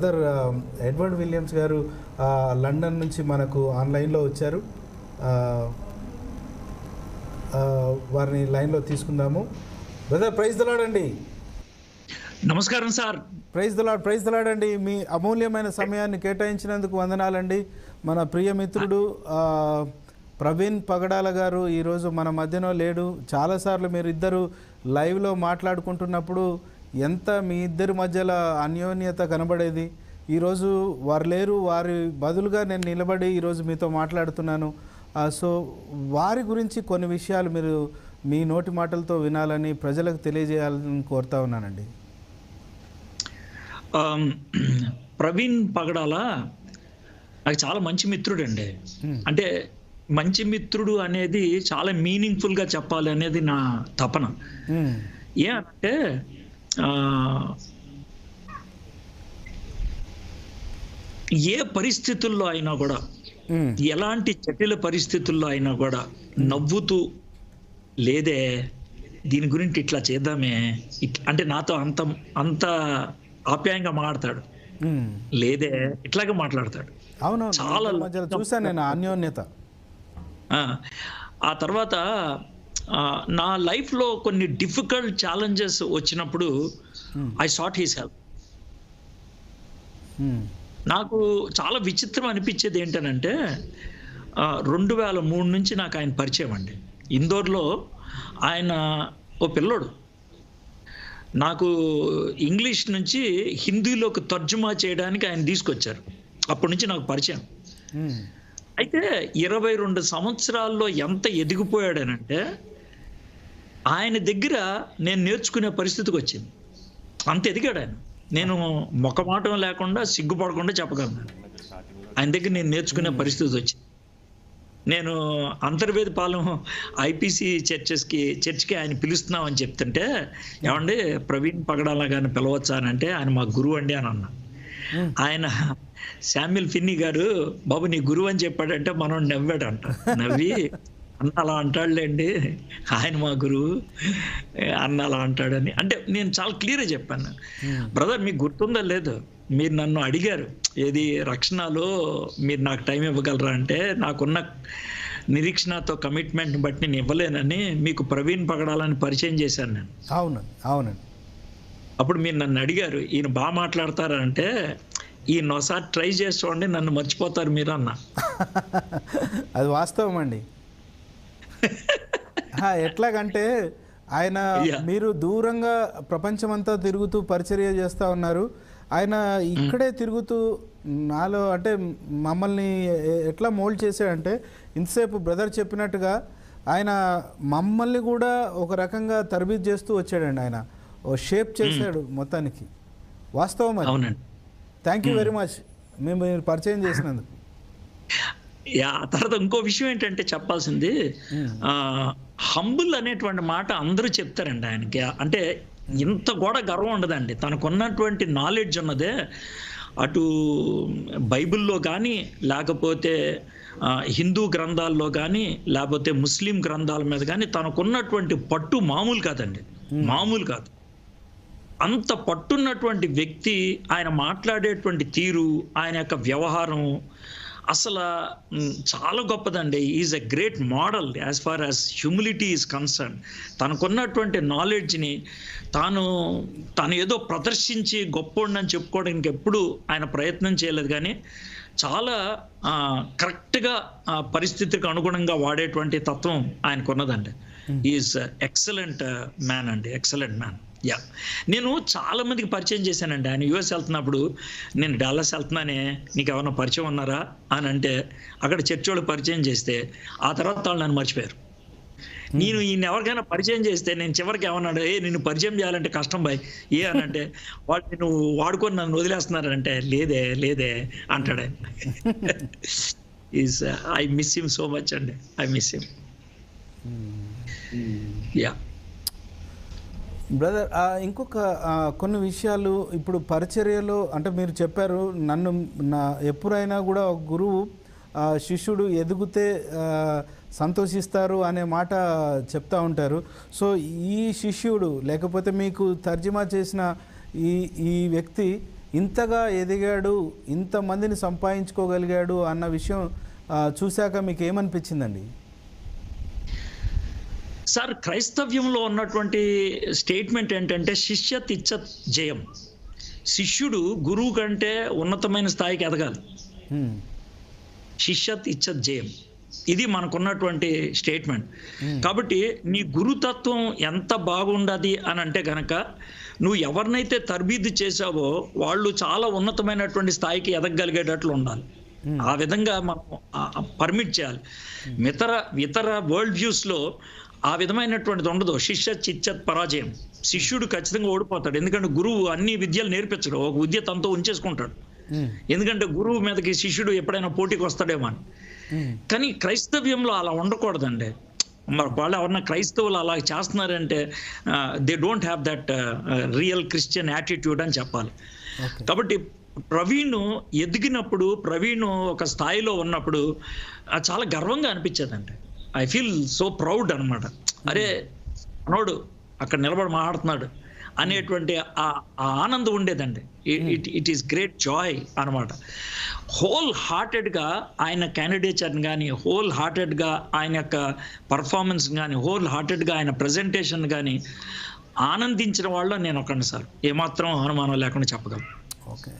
Brother Edward Williams గారు London నుంచి మనకు ఆన్లైన్లో వచ్చారు. వారిని లైన్లో తీసుకుందాము. బ్రదర్ ప్రైజ్ దలాడండి నమస్కారం sir. Praise the Lord praise దలాడండి మీ అమూల్యమైన సమయాన్ని కేటాయించినందుకు వందనాలండి. మన ప్రియ మిత్రుడు ఆ, ప్రవీణ్ పగడాల గారు ఈరోజు మన మధ్యలో లేడు. చాలాసార్లు మీరు ఇద్దరు లైవ్లో మాట్లాడుకుంటున్నప్పుడు ఎంత మీ ఇద్దరి మధ్యలో అన్యోన్యత కనబడేది? ఈరోజు వారు లేరు వారి బదులుగా నేను నిలబడి ఈరోజు మీతో మాట్లాడుతున్నాను. సో వారి గురించి కొన్ని విషయాలు మీరు మీ నోటి మాటలతో వినాలని ప్రజలకు తెలియజేయాలని కోరుతా ఉన్నానండి. ప్రవీణ్ పగడాల నాకు చాలా మంచి మిత్రుడు అండి అంటే మంచి మిత్రుడు అనేది చాలా మీనింగ్ఫుల్గా చెప్పాలి అనేది నా తపన. ఏమంటే ఆ, ఏ పరిస్థితుల్లో అయినా కూడా. ఎలాంటి జటిల పరిస్థితుల్లో అయినా కూడా నవ్వుతూ లేదే దీని గురించి ఇట్లా చేద్దామే ఇట్- అంటే నాతో అంత అంత ఆప్యాయంగా మాట్లాడతాడు. లేదే ఇట్లాగే మాట్లాడతాడు అవును చాలా చూశాను నేను ఆ అన్యోన్యత ఆ, ఆ తర్వాత నా లైఫ్లో కొన్ని డిఫికల్ట్ ఛాలెంజెస్ వచ్చినప్పుడు ఐ సాట్ హీస్ హెల్ప్. నాకు చాలా విచిత్రం అనిపించేది ఏంటనంటే రెండు వేల మూడు నుంచి నాకు ఆయన పరిచయం అండి. ఇందోర్లో ఆయన ఓ పిల్లోడు. నాకు ఇంగ్లీష్ నుంచి హిందీలోకి తర్జుమా చేయడానికి ఆయన తీసుకొచ్చారు. అప్పటి నుంచి నాకు పరిచయం. మ్మ్. అయితే ఇరవై రెండు సంవత్సరాల్లో ఎంత ఎదిగిపోయాడనంటే ఆయన దగ్గర నేను నేర్చుకునే పరిస్థితికి వచ్చింది. అంత ఎదిగాడు ఆయన. నేను మొక్కమాటం లేకుండా సిగ్గుపడకుండా చెప్పగలను. ఆయన దగ్గర నేను నేర్చుకునే పరిస్థితి వచ్చింది. నేను అంతర్వేది పాలెం ఐపీసీ చర్చెస్కి చర్చ్కి ఆయన పిలుస్తున్నామని చెప్తుంటే ఏమండి ప్రవీణ్ పగడాల గారిని పిలవచ్చా అని అంటే ఆయన మా గురువు అండి అని అన్నా. ఆయన శామ్యుల్ ఫిన్నీ గారు బాబు నీ గురువు అని చెప్పాడంటే మనం నవ్వాడంట. నవ్వి అన్న అలా అంటాడులేండి. ఆయన మా గురువు. అన్న అలా అంటాడని. అంటే నేను చాలా క్లియర్గా చెప్పాను. బ్రదర్ మీకు గుర్తుందా లేదు మీరు నన్ను అడిగారు. ఏది రక్షణలో మీరు నాకు టైం ఇవ్వగలరా అంటే నాకున్న నిరీక్షణతో కమిట్మెంట్ బట్టి నేను ఇవ్వలేనని మీకు ప్రవీణ్ పగడాలని పరిచయం చేశాను నేను. అవునండి అవునండి అప్పుడు మీరు నన్ను అడిగారు ఈయన బాగా మాట్లాడతారంటే ఈయన ఒకసారి ట్రై చేసి చూడండి నన్ను మర్చిపోతారు మీరు అన్న. అది వాస్తవం అండి. ఎట్లాగంటే ఆయన. మీరు దూరంగా ప్రపంచమంతా తిరుగుతూ పరిచర్య చేస్తూ ఉన్నారు. ఆయన ఇక్కడే తిరుగుతూ నాలో అంటే మమ్మల్ని ఎట్లా మోల్డ్ చేశాడంటే ఇంతసేపు బ్రదర్ చెప్పినట్టుగా ఆయన మమ్మల్ని కూడా ఒక రకంగా తరబీదు చేస్తూ వచ్చాడండి ఆయన. ఓ షేప్ చేశాడు మొత్తానికి. వాస్తవం అది. థ్యాంక్ యూ వెరీ మచ్ మేము మీరు పరిచయం చేసినందుకు. యా ఆ తర్వాత ఇంకో విషయం ఏంటంటే చెప్పాల్సింది హంబుల్ అనేటువంటి మాట అందరూ చెప్తారండి ఆయనకి. అంటే ఇంత కూడా గర్వం ఉండదండి. తనకున్నటువంటి నాలెడ్జ్ ఉన్నదే అటు బైబిల్లో కానీ లేకపోతే హిందూ గ్రంథాల్లో కానీ లేకపోతే ముస్లిం గ్రంథాల మీద కానీ తనకున్నటువంటి పట్టు మామూలు కాదండి. మామూలు కాదు. అంత పట్టున్నటువంటి వ్యక్తి ఆయన మాట్లాడేటువంటి తీరు ఆయన యొక్క వ్యవహారం అసలు చాలా గొప్పదండి. Is a great model as far as humility is concern తనకున్నటువంటి నాలెడ్జ్ని తాను తను ఏదో ప్రదర్శించి గొప్పోడిని చెప్పుకోవడానికి ఎప్పుడు ఆయన ప్రయత్నం చేయలేదు. కానీ చాలా కరెక్ట్గా పరిస్థితికి అనుగుణంగా వాడేటువంటి తత్వం ఆయనకున్నదండి. ఈజ్ ఎక్సలెంట్ మ్యాన్ అండి. ఎక్సలెంట్ మ్యాన్ యా నేను చాలా మందికి పరిచయం చేశానండి. ఆయన యుఎస్ వెళ్తున్నప్పుడు నేను డాలస్ వెళ్తున్నానే నీకు ఎవరైనా పరిచయం ఉన్నారా? అని అంటే అక్కడ చర్చ్ వాళ్ళు పరిచయం చేస్తే ఆ తర్వాత వాళ్ళు నన్ను మర్చిపోయారు. నేను ఈయన ఎవరికైనా పరిచయం చేస్తే నేను చివరికి ఏమన్నాడు ఏ నిన్ను పరిచయం చేయాలంటే కష్టం బాయ్. ఏ అని అంటే వాళ్ళు నేను వాడుకొని నన్ను వదిలేస్తున్నారంటే లేదే లేదే అంటాడు is I miss him so much అండి. I miss him yeah brother ఇంకొక కొన్ని విషయాలు ఇప్పుడు పరిచర్యలో అంటే మీరు చెప్పారు నన్ను నా ఎప్పుడైనా కూడా ఒక గురువు శిష్యుడు ఎదిగితే సంతోషిస్తారు అనే మాట చెప్తూ ఉంటారు. సో ఈ శిష్యుడు లేకపోతే మీకు తర్జుమా చేసిన ఈ ఈ వ్యక్తి ఇంతగా ఎదిగాడు ఇంతమందిని సంపాదించుకోగలిగాడు అన్న విషయం చూశాక మీకు ఏమనిపించిందండి? సార్ క్రైస్తవ్యంలో ఉన్నటువంటి స్టేట్మెంట్ ఏంటంటే శిష్యత్ ఇచ్చత్ జయం. శిష్యుడు గురువు కంటే ఉన్నతమైన స్థాయికి ఎదగాలి. శిష్యత్ ఇచ్చత్ జయం. ఇది మనకున్నటువంటి స్టేట్మెంట్. కాబట్టి నీ గురుతత్వం ఎంత బాగుండది అని అంటే కనుక నువ్వు ఎవరినైతే తర్బీదు చేసావో వాళ్ళు చాలా ఉన్నతమైనటువంటి స్థాయికి ఎదగగలిగేటట్లు ఉండాలి. ఆ విధంగా మనం పర్మిట్ చేయాలి. ఇతర ఇతర వరల్డ్ వ్యూస్లో ఆ విధమైనటువంటిది ఉండదు. శిష్య చిచ్చత్ పరాజయం. శిష్యుడు ఖచ్చితంగా ఓడిపోతాడు. ఎందుకంటే గురువు అన్ని విద్యలు నేర్పించడు. ఒక విద్య తనతో ఉంచేసుకుంటాడు. ఎందుకంటే గురువు మీదకి శిష్యుడు ఎప్పుడైనా పోటీకి వస్తాడేమో అని. కానీ క్రైస్తవ్యంలో అలా ఉండకూడదండి. మరి వాళ్ళు ఎవరన్నా క్రైస్తవులు అలా చేస్తున్నారంటే they don't have that real Christian attitude అని చెప్పాలి. కాబట్టి ప్రవీణ్ ఎదిగినప్పుడు ప్రవీణ్ ఒక స్థాయిలో ఉన్నప్పుడు చాలా గర్వంగా అనిపించేదండి. ఐ ఫీల్ సో ప్రౌడ్ అన్నమాట. అరే మనోడు అక్కడ నిలబడి మాట్లాడుతున్నాడు అనేటువంటి ఆ ఆ ఆనందం ఉండేదండి. It it is great joy అనమాట హోల్ హార్టెడ్గా ఆయన క్యాండిడేచర్ని కానీ హోల్ హార్టెడ్గా ఆయన యొక్క పర్ఫార్మెన్స్ కానీ హోల్ హార్టెడ్గా ఆయన ప్రజెంటేషన్ కానీ ఆనందించిన వాళ్ళు నేను ఒకరిని సార్. ఏమాత్రం అనుమానం లేకుండా చెప్పగలను. ఓకే